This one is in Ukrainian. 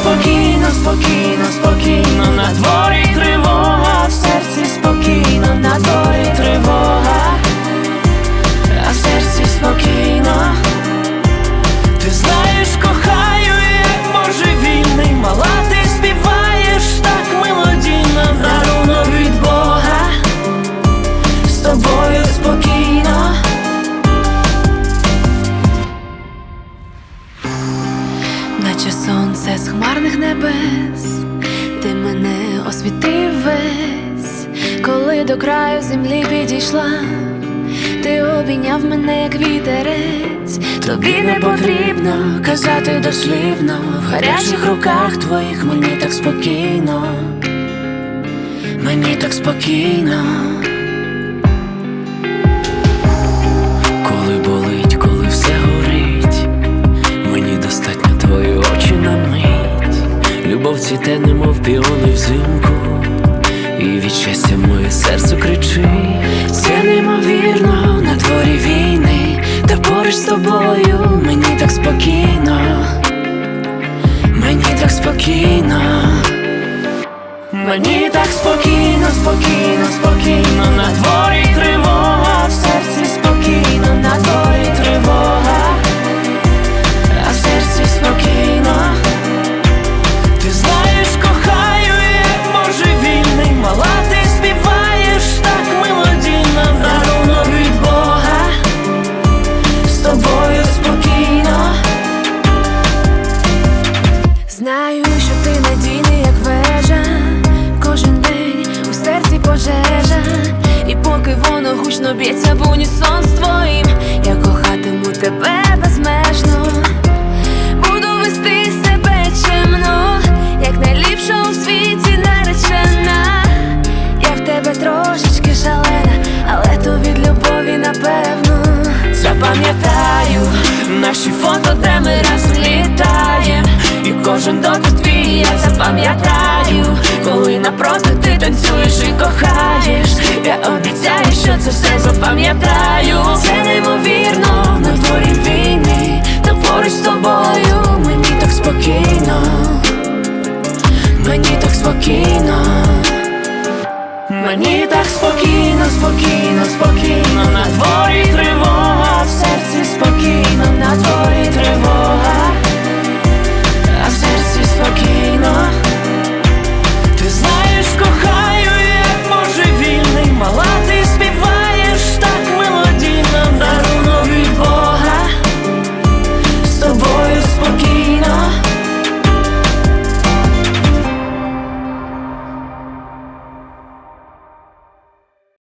спокійно, спокійно, спокійно. На дворі небес, ти мене освітив весь, коли до краю землі підійшла, ти обійняв мене як вітерець, тобі не потрібно казати дослівно, в гарячих руках твоїх мені так спокійно, мені так спокійно. Цвіте, немов піони взимку, і від щастя моє серце кричить. Це неймовірно на дворі війни, та поруч з тобою мені так спокійно, мені так спокійно, мені так спокійно, спокійно, спокійно, на дворі гучно б'ється в унісон з твоїм, я кохатиму тебе безмежно. Буду вести себе чемно, як найліпша у світі наречена. Я в тебе трошечки шалена, але то від любові напевно. Запам'ятаю наші фото, де ми разом літаєм І кожен дотик твій я запам'ятаю, коли напроти ти танцюєш і кохаєш. Це все запам'ятаю. Це неймовірно на дворі війни, та поруч з тобою мені так спокійно, мені так спокійно. Мені так спокійно, спокійно,